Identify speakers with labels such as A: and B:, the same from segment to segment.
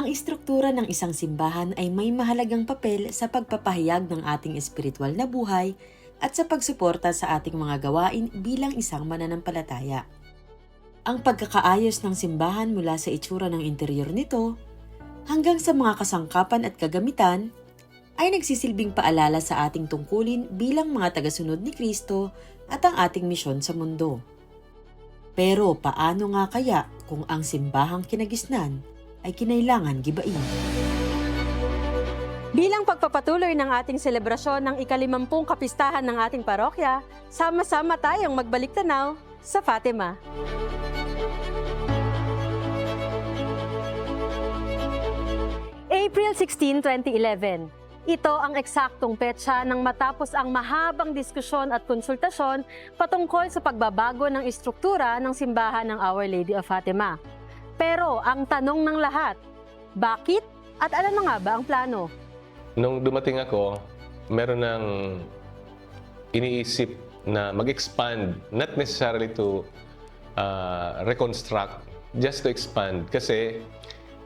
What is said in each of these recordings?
A: Ang istruktura ng isang simbahan ay may mahalagang papel sa pagpapahayag ng ating espiritual na buhay at sa pagsuporta sa ating mga gawain bilang isang mananampalataya. Ang pagkakaayos ng simbahan mula sa itsura ng interior nito hanggang sa mga kasangkapan at kagamitan ay nagsisilbing paalala sa ating tungkulin bilang mga tagasunod ni Kristo at ang ating misyon sa mundo. Pero paano nga kaya kung ang simbahang kinagisnan ay kinailangan gibain?
B: Bilang pagpapatuloy ng ating selebrasyon ng ikalimampung kapistahan ng ating parokya, sama-sama tayong magbalik tanaw sa Fatima. April 16, 2011. Ito ang eksaktong petsa ng matapos ang mahabang diskusyon at konsultasyon patungkol sa pagbabago ng istruktura ng simbahan ng Our Lady of Fatima. Pero ang tanong ng lahat, bakit at ano na nga ba ang plano?
C: Nung dumating ako, meron ng iniisip na mag-expand, not necessarily to uh, reconstruct, just to expand. Kasi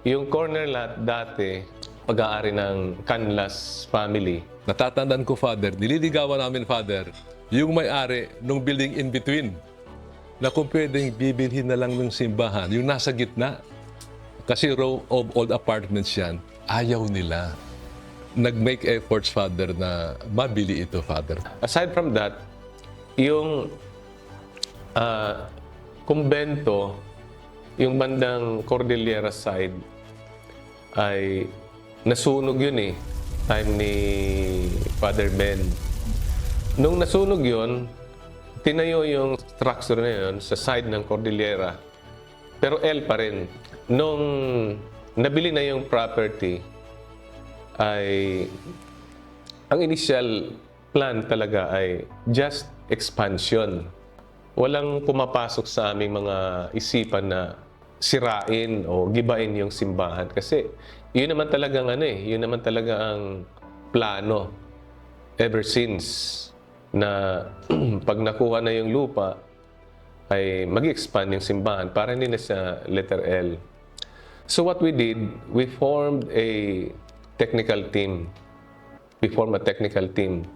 C: yung corner lot dati, pag-aari ng Canlas family.
D: Natatandaan ko, Father, nililigawan namin, Father, yung may-ari nung building in between. Na kung pwedeng bibilhin na lang ng simbahan, yung nasa gitna. Kasi row of old apartments yan, ayaw nila. Nag-make efforts, Father, na mabili ito, Father.
C: Aside from that, yung uh, kumbento, yung bandang Cordillera side, ay nasunog yun eh. Time ni Father Ben. Nung nasunog yun, tinayo yung structure na yun sa side ng Cordillera. Pero L pa rin. Nung nabili na yung property, ay ang initial plan talaga ay just expansion. Walang pumapasok sa aming mga isipan na sirain o gibain yung simbahan kasi yun naman talagang ano eh, yun naman talaga ang plano ever since na pag nakuha na yung lupa ay mag-expand yung simbahan para hindi na siya letter L. So what we did, we formed a technical team. We formed a technical team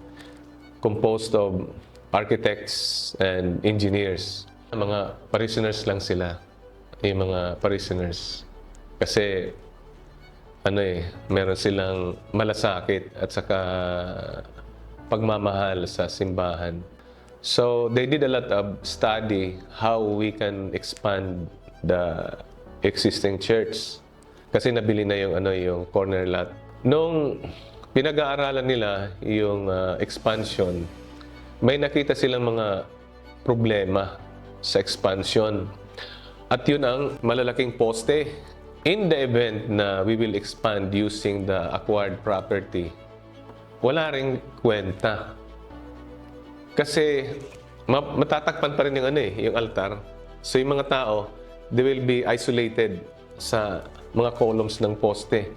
C: composed of architects and engineers. Mga parishioners lang sila yung mga parishioners. Kasi, ano eh, meron silang malasakit at saka pagmamahal sa simbahan. So, they did a lot of study how we can expand the existing church. Kasi nabili na yung, ano, yung corner lot. Nung pinag-aaralan nila yung uh, expansion, may nakita silang mga problema sa expansion. At yun ang malalaking poste. In the event na we will expand using the acquired property, wala ring kwenta. Kasi ma- matatakpan pa rin yung ano eh, yung altar. So yung mga tao, they will be isolated sa mga columns ng poste.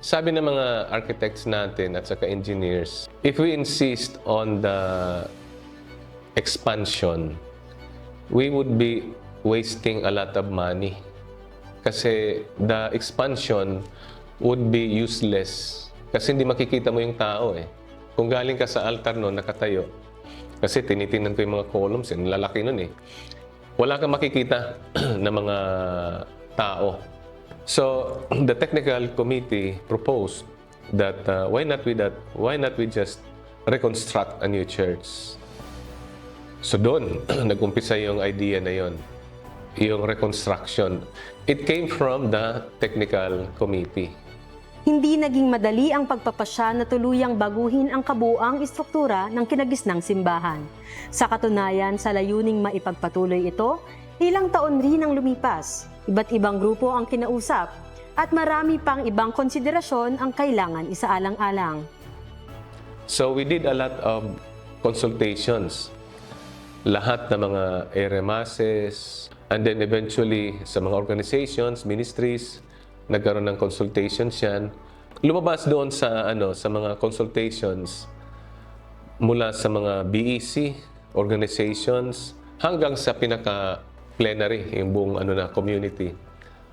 C: Sabi ng mga architects natin at saka engineers, if we insist on the expansion, we would be wasting a lot of money. Kasi the expansion would be useless. Kasi hindi makikita mo yung tao eh. Kung galing ka sa altar noon, nakatayo. Kasi tinitingnan ko yung mga columns, yung lalaki nun eh. Wala kang makikita ng mga tao. So, the technical committee proposed that uh, why not we that why not we just reconstruct a new church. So doon nag-umpisa yung idea na yon yung reconstruction. It came from the technical committee.
B: Hindi naging madali ang pagpapasya na tuluyang baguhin ang kabuang istruktura ng kinagisnang simbahan. Sa katunayan, sa layuning maipagpatuloy ito, ilang taon rin ang lumipas, iba't ibang grupo ang kinausap, at marami pang ibang konsiderasyon ang kailangan isaalang-alang.
C: So we did a lot of consultations. Lahat ng mga RMASes, and then eventually sa mga organizations, ministries, nagkaroon ng consultations yan. Lumabas doon sa ano sa mga consultations mula sa mga BEC organizations hanggang sa pinaka plenary yung buong ano na community.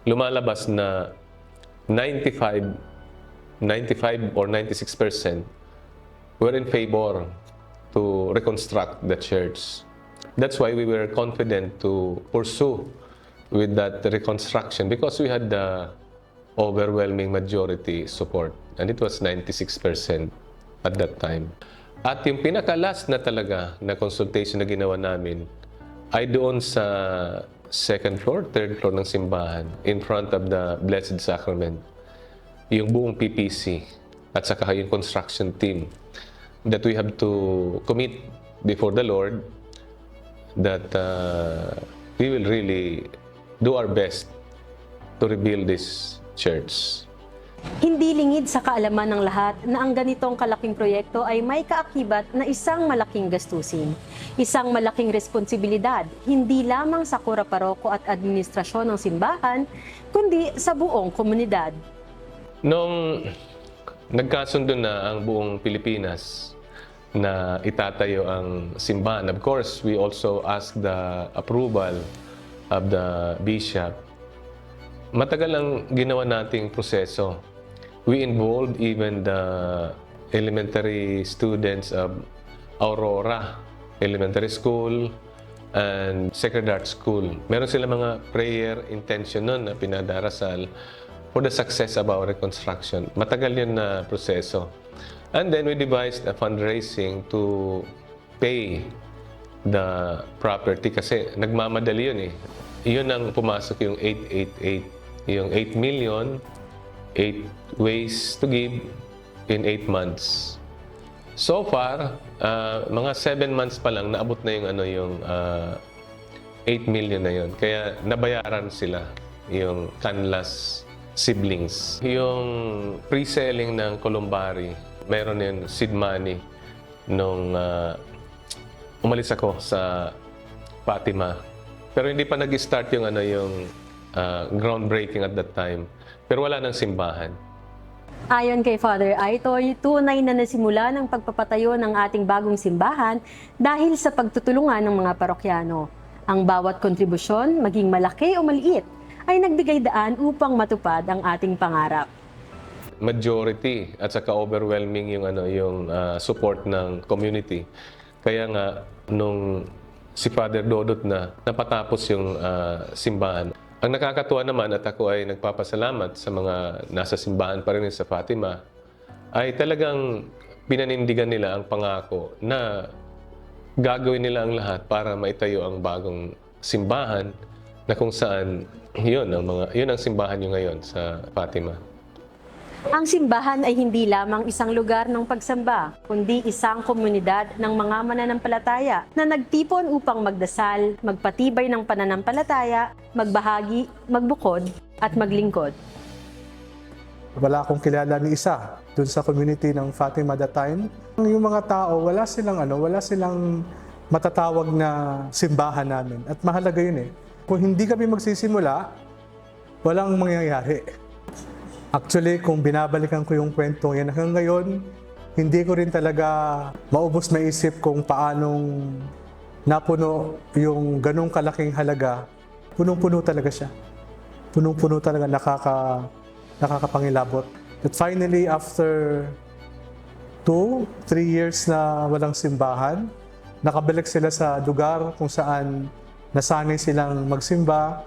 C: Lumalabas na 95, 95 or 96 percent were in favor to reconstruct the church. That's why we were confident to pursue with that reconstruction because we had the overwhelming majority support and it was 96% at that time. At yung pinaka-last na talaga na consultation na ginawa namin ay doon sa second floor, third floor ng simbahan in front of the Blessed Sacrament. Yung buong PPC at saka yung construction team that we have to commit before the Lord that uh, we will really do our best to rebuild this church.
B: Hindi lingid sa kaalaman ng lahat na ang ganitong kalaking proyekto ay may kaakibat na isang malaking gastusin. Isang malaking responsibilidad, hindi lamang sa kura paroko at administrasyon ng simbahan, kundi sa buong komunidad.
C: Nung nagkasundo na ang buong Pilipinas na itatayo ang simbahan, of course, we also asked the approval of the bishop. Matagal ang ginawa nating proseso. We involved even the elementary students of Aurora Elementary School and Sacred Heart School. Meron sila mga prayer intention nun na pinadarasal for the success of our reconstruction. Matagal yun na proseso. And then we devised a fundraising to pay the property kasi nagmamadali yun eh. Yun ang pumasok yung 888. Yung 8 million, 8 ways to give in 8 months. So far, ah, mga 7 months pa lang naabot na yung ano yung ah, 8 million na yun. Kaya nabayaran sila yung Canlas siblings. Yung pre-selling ng Columbari, meron yung seed money nung ah, umalis ako sa Fatima. Pero hindi pa nag-start yung ano yung ah, groundbreaking at that time. Pero wala nang simbahan.
B: Ayon kay Father Aitoy, tunay na nasimula ng pagpapatayo ng ating bagong simbahan dahil sa pagtutulungan ng mga parokyano. Ang bawat kontribusyon, maging malaki o maliit, ay nagbigay daan upang matupad ang ating pangarap.
C: majority at saka overwhelming yung ano yung ah, support ng community. Kaya nga nung si Father Dodot na napatapos yung ah, simbahan. Ang nakakatuwa naman at ako ay nagpapasalamat sa mga nasa simbahan pa rin sa Fatima ay talagang pinanindigan nila ang pangako na gagawin nila ang lahat para maitayo ang bagong simbahan na kung saan yun ang mga yun ang simbahan nyo ngayon sa Fatima.
B: Ang simbahan ay hindi lamang isang lugar ng pagsamba, kundi isang komunidad ng mga mananampalataya na nagtipon upang magdasal, magpatibay ng pananampalataya, magbahagi, magbukod, at maglingkod.
E: Wala akong kilala ni isa dun sa community ng Fatima that time. Yung mga tao, wala silang ano, wala silang matatawag na simbahan namin. At mahalaga yun eh. Kung hindi kami magsisimula, walang mangyayari. Actually, kung binabalikan ko yung kwento yan hanggang ngayon, hindi ko rin talaga maubos maisip kung paanong napuno yung ganong kalaking halaga. Punong-puno talaga siya. Punong-puno talaga nakaka, nakakapangilabot. That finally, after two, three years na walang simbahan, nakabalik sila sa lugar kung saan nasanay silang magsimba,